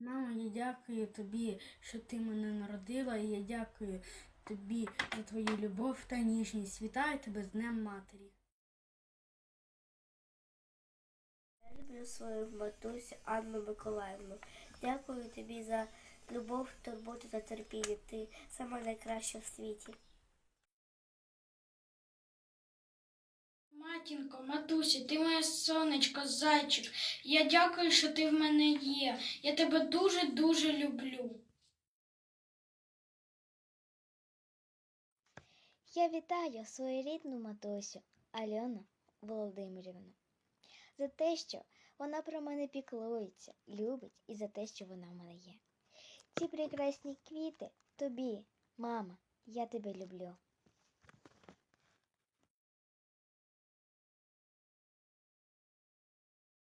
Мамо, я дякую тобі, що ти мене народила, і я дякую тобі за твою любов та ніжність. Вітаю тебе з Днем Матері. Я люблю свою матусю Анну Миколаївну. Дякую тобі за любов, турботу та терпіння. Ти сама найкраща в світі. Матінко, матусі, ти моє сонечко, зайчик. Я дякую, що ти в мене є. Я тебе дуже-дуже люблю. Я вітаю свою рідну матусю Альону Володимирівну за те, що вона про мене піклується, любить і за те, що вона в мене є. Ці прекрасні квіти тобі, мама, я тебе люблю.